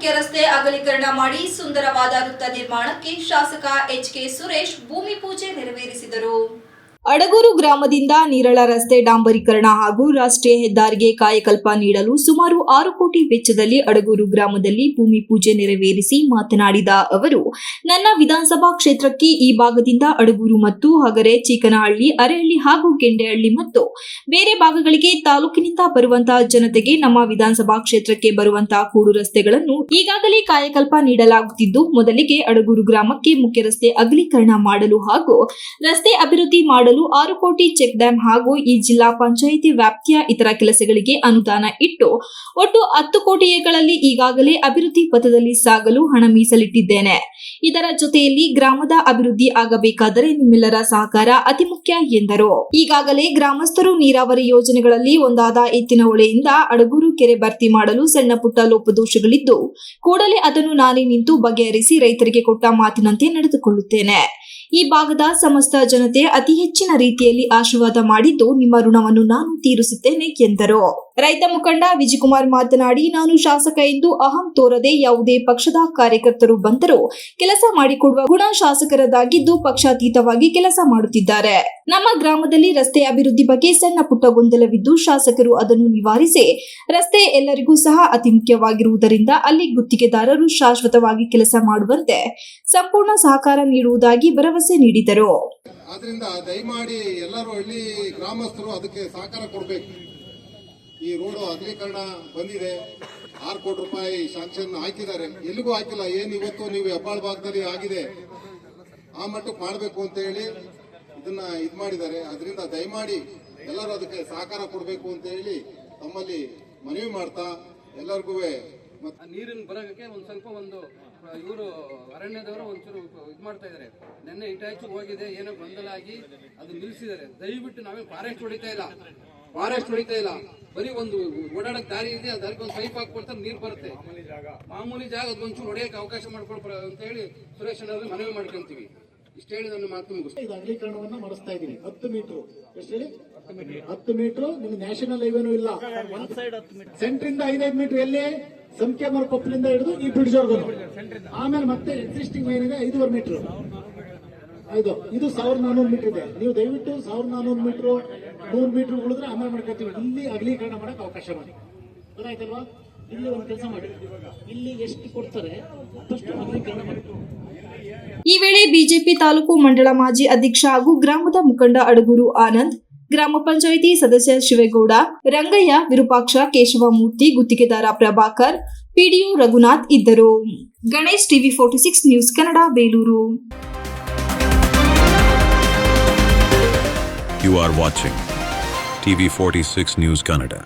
ಮುಖ್ಯ ರಸ್ತೆ ಅಗಲೀಕರಣ ಮಾಡಿ ಸುಂದರವಾದ ವೃತ್ತ ನಿರ್ಮಾಣಕ್ಕೆ ಶಾಸಕ ಎಚ್ ಕೆ ಸುರೇಶ್ ಭೂಮಿ ಪೂಜೆ ನೆರವೇರಿಸಿದರು. ಅಡಗೂರು ಗ್ರಾಮದಿಂದ ನೀರಳ ರಸ್ತೆ ಡಾಂಬರೀಕರಣ ಹಾಗೂ ರಾಷ್ಟ್ರೀಯ ಹೆದ್ದಾರಿಗೆ ಕಾಯಕಲ್ಪ ನೀಡಲು ಸುಮಾರು ಆರು ಕೋಟಿ ವೆಚ್ಚದಲ್ಲಿ ಅಡಗೂರು ಗ್ರಾಮದಲ್ಲಿ ಭೂಮಿ ಪೂಜೆ ನೆರವೇರಿಸಿ ಮಾತನಾಡಿದ ಅವರು, ನನ್ನ ವಿಧಾನಸಭಾ ಕ್ಷೇತ್ರಕ್ಕೆ ಈ ಭಾಗದಿಂದ ಅಡಗೂರು ಮತ್ತು ಹಗರೆ, ಚಿಕನಹಳ್ಳಿ, ಅರೆಹಳ್ಳಿ ಹಾಗೂ ಕೆಂಡೆಹಳ್ಳಿ ಮತ್ತು ಬೇರೆ ಭಾಗಗಳಿಗೆ ತಾಲೂಕಿನಿಂದ ಬರುವಂತಹ ಜನತೆಗೆ ನಮ್ಮ ವಿಧಾನಸಭಾ ಕ್ಷೇತ್ರಕ್ಕೆ ಬರುವಂತಹ ಕೂಡು ರಸ್ತೆಗಳನ್ನು ಈಗಾಗಲೇ ಕಾಯಕಲ್ಪ ನೀಡಲಾಗುತ್ತಿದ್ದು, ಮೊದಲಿಗೆ ಅಡಗೂರು ಗ್ರಾಮಕ್ಕೆ ಮುಖ್ಯ ರಸ್ತೆ ಅಗಲೀಕರಣ ಮಾಡಲು ಹಾಗೂ ರಸ್ತೆ ಅಭಿವೃದ್ಧಿ ಮಾಡಲು ಆರು ಕೋಟಿ ಚೆಕ್ ಡ್ಯಾಂ ಹಾಗೂ ಈ ಜಿಲ್ಲಾ ಪಂಚಾಯಿತಿ ವ್ಯಾಪ್ತಿಯ ಇತರ ಕೆಲಸಗಳಿಗೆ ಅನುದಾನ ಇಟ್ಟು ಒಟ್ಟು ಹತ್ತು ಕೋಟಿಗಳಲ್ಲಿ ಈಗಾಗಲೇ ಅಭಿವೃದ್ಧಿ ಪಥದಲ್ಲಿ ಸಾಗಲು ಹಣ ಮೀಸಲಿಟ್ಟಿದ್ದೇನೆ. ಇದರ ಜೊತೆಯಲ್ಲಿ ಗ್ರಾಮದ ಅಭಿವೃದ್ಧಿ ಆಗಬೇಕಾದರೆ ನಿಮ್ಮೆಲ್ಲರ ಸಹಕಾರ ಅತಿ ಮುಖ್ಯ ಎಂದರು. ಈಗಾಗಲೇ ಗ್ರಾಮಸ್ಥರು ನೀರಾವರಿ ಯೋಜನೆಗಳಲ್ಲಿ ಒಂದಾದ ಎತ್ತಿನ ಹೊಳೆಯಿಂದ ಅಡಗೂರು ಕೆರೆ ಭರ್ತಿ ಮಾಡಲು ಸಣ್ಣ ಪುಟ್ಟ ಲೋಪದೋಷಗಳಿದ್ದು, ಕೂಡಲೇ ಅದನ್ನು ನಾನೇ ನಿಂತು ಬಗೆಹರಿಸಿ ರೈತರಿಗೆ ಕೊಟ್ಟ ಮಾತಿನಂತೆ ನಡೆದುಕೊಳ್ಳುತ್ತೇನೆ. ಈ ಭಾಗದ ಸಮಸ್ತ ಜನತೆ ಅತಿ ಹೆಚ್ಚಿನ ರೀತಿಯಲ್ಲಿ ಆಶೀರ್ವಾದ ಮಾಡಿದ್ದು ನಿಮ್ಮ ಋಣವನ್ನು ನಾನು ತೀರಿಸುತ್ತೇನೆ ಎಂದರು. ರೈತ ಮುಖಂಡ ವಿಜಯಕುಮಾರ್ ಮಾತನಾಡಿ, ನಾನು ಶಾಸಕ ಎಂದು ಅಹಂ ತೋರದೆ ಯಾವುದೇ ಪಕ್ಷದ ಕಾರ್ಯಕರ್ತರು ಬಂದರೂ ಕೆಲಸ ಮಾಡಿಕೊಡುವ ಗುಣ ಶಾಸಕರದಾಗಿದ್ದು ಪಕ್ಷಾತೀತವಾಗಿ ಕೆಲಸ ಮಾಡುತ್ತಿದ್ದಾರೆ. ನಮ್ಮ ಗ್ರಾಮದಲ್ಲಿ ರಸ್ತೆ ಅಭಿವೃದ್ಧಿ ಬಗ್ಗೆ ಸಣ್ಣ ಪುಟ್ಟ ಗೊಂದಲವಿದ್ದು ಶಾಸಕರು ಅದನ್ನು ನಿವಾರಿಸಿ ರಸ್ತೆ ಎಲ್ಲರಿಗೂ ಸಹ ಅತಿ ಮುಖ್ಯವಾಗಿರುವುದರಿಂದ ಅಲ್ಲಿ ಗುತ್ತಿಗೆದಾರರು ಶಾಶ್ವತವಾಗಿ ಕೆಲಸ ಮಾಡುವಂತೆ ಸಂಪೂರ್ಣ ಸಹಕಾರ ನೀಡುವುದಾಗಿ ಭರವಸೆ ನೀಡಿದರು. ಆದ್ರಿಂದ ದಯಮಾಡಿ ಎಲ್ಲರೂ ಹಳ್ಳಿ ಗ್ರಾಮಸ್ಥರು ಅದಕ್ಕೆ ಸಹಕಾರ ಕೊಡಬೇಕು. ಈ ರೋಡ್ ಅಗಲೀಕರಣ ಬಂದಿದೆ. ಆರು ಕೋಟಿ ರೂಪಾಯಿ ಶಾಂಕ್ಷನ್ ಹಾಕಿದ್ದಾರೆ. ಎಲ್ಲಿಗೂ ಹಾಕಿಲ್ಲ. ಏನ್ ಇವತ್ತು ನೀವು ಹೆಬ್ಬಾಳ್ ಭಾಗದಲ್ಲಿ ಆಗಿದೆ. ಆ ಮಟ್ಟಕ್ಕೆ ಮಾಡಬೇಕು ಅಂತ ಹೇಳಿ ಇದನ್ನ ಇದ್ ಮಾಡಿದ್ದಾರೆ. ಅದರಿಂದ ದಯಮಾಡಿ ಎಲ್ಲರೂ ಅದಕ್ಕೆ ಸಹಕಾರ ಕೊಡಬೇಕು ಅಂತ ಹೇಳಿ ತಮ್ಮಲ್ಲಿ ಮನವಿ ಮಾಡ್ತಾ ಎಲ್ಲರಿಗೂ ನೀರಿನ ಬರಗಕ್ಕೆ ಒಂದು ಸ್ವಲ್ಪ ಒಂದು ಇವರು ಅರಣ್ಯದವರು ಒಂಚೂರು ಇದು ಮಾಡ್ತಾ ಇದ್ದಾರೆ ನಿನ್ನೆ ಇಟಾಚಿ ಹೋಗಿದೆ ಏನೋ ಗೊಂದಲ ಆಗಿ ಅದು ನಿಲ್ಲಿಸಿದ್ದಾರೆ ದಯವಿಟ್ಟು ನಾವೇ ಫಾರೆಸ್ಟ್ ಹೊಡಿತಾ ಇಲ್ಲ. ಫಾರೆಸ್ಟ್ ಹೊಡಿತಾ ಇಲ್ಲ. ಬರೀ ಒಂದು ಓಡಾಡಕ್ ದಾರಿ ಇದೆ ಅದಕ್ಕೆ ಒಂದು ಪೈಪ್ ಹಾಕ್ಕೊಡ್ತಾರೆ ನೀರು ಬರುತ್ತೆ. ಮಾಮೂಲಿ ಜಾಗ. ಅದು ಒಂಚೂರು ಹೊಡೆಯಕ್ಕೆ ಅವಕಾಶ ಮಾಡ್ಕೊಡ್ಬಾರ ಅಂತ ಹೇಳಿ ಸುರೇಶ್ ಅಣ್ಣವ್ರಿಗೆ ಮನವಿ ಮಾಡ್ಕೊಂತೀವಿ. ಇಷ್ಟು ಹೇಳಿ ನನ್ನ ಮಾತು ಮುಗಿಸ್ತೀನಿ. ಇದು ಅಗಲೀಕರಣವನ್ನ ಮಾಡಿಸ್ತಾ ಇದೀನಿ ಹತ್ತು ಮೀಟರ್. ಎಷ್ಟು ಹೇಳಿ? ಹತ್ತು ಮೀಟರ್ ನಿಮ್ಗೆ ನ್ಯಾಷನಲ್ ಹೈವೇನೂ ಇಲ್ಲ. ಸೆಂಟರ್ ಇಂದ ಐದೈದು ಮೀಟರ್ ಎಲ್ಲಿ? ಸಂಖ್ಯಾಮರ ಕೊಪ್ಪಲಿಂದ ಹಿಡಿದು ಈ ಬ್ರಿಡ್ಜ್ ಆಮೇಲೆ ಮತ್ತೆ ಎಕ್ಸಿಸ್ಟಿಂಗ್ ಇದೆ ಐದೂವರೆ ಮೀಟರ್ ಇದು ಇದು ಸಾವಿರದ ನಾನೂರು ಮೀಟರ್ ಇದೆ. ನೀವು ದಯವಿಟ್ಟು ಸಾವಿರದ ನಾನೂರು ಮೀಟರ್ ನೂರು ಮೀಟರ್ ಉಳಿದ್ರೆ ಆಮೇಲೆ ಮಾಡ್ಕೊತೀವಿ. ಇಲ್ಲಿ ಅಗಲೀಕರಣ ಮಾಡಕ್ ಅವಕಾಶ ಮಾಡಿ. ಗೊತ್ತಾಯ್ತಲ್ವಾ? ಇಲ್ಲಿ ಒಂದು ಕೆಲಸ ಮಾಡಿ. ಇಲ್ಲಿ ಎಷ್ಟು ಕೊಡ್ತಾರೆ ಅಷ್ಟು ಅಗಲೀಕರಣ ಮಾಡಿ. ಈ ವೇಳೆ ಬಿಜೆಪಿ ತಾಲೂಕು ಮಂಡಳ ಮಾಜಿ ಅಧ್ಯಕ್ಷ ಹಾಗೂ ಗ್ರಾಮದ ಮುಖಂಡ ಅಡಗೂರು ಆನಂದ್ ಗ್ರಾಮ ಪಂಚಾಯಿತಿ ಸದಸ್ಯ ಶಿವೇಗೌಡ, ರಂಗಯ್ಯ, ವಿರೂಪಾಕ್ಷ, ಕೇಶವಮೂರ್ತಿ, ಗುತ್ತಿಗೆದಾರ ಪ್ರಭಾಕರ್, ಪಿಡಿಒ ರಘುನಾಥ್ ಇದ್ದರು Ganesh TV forty six news Kannada, Belur You are watching TV46 News Canada.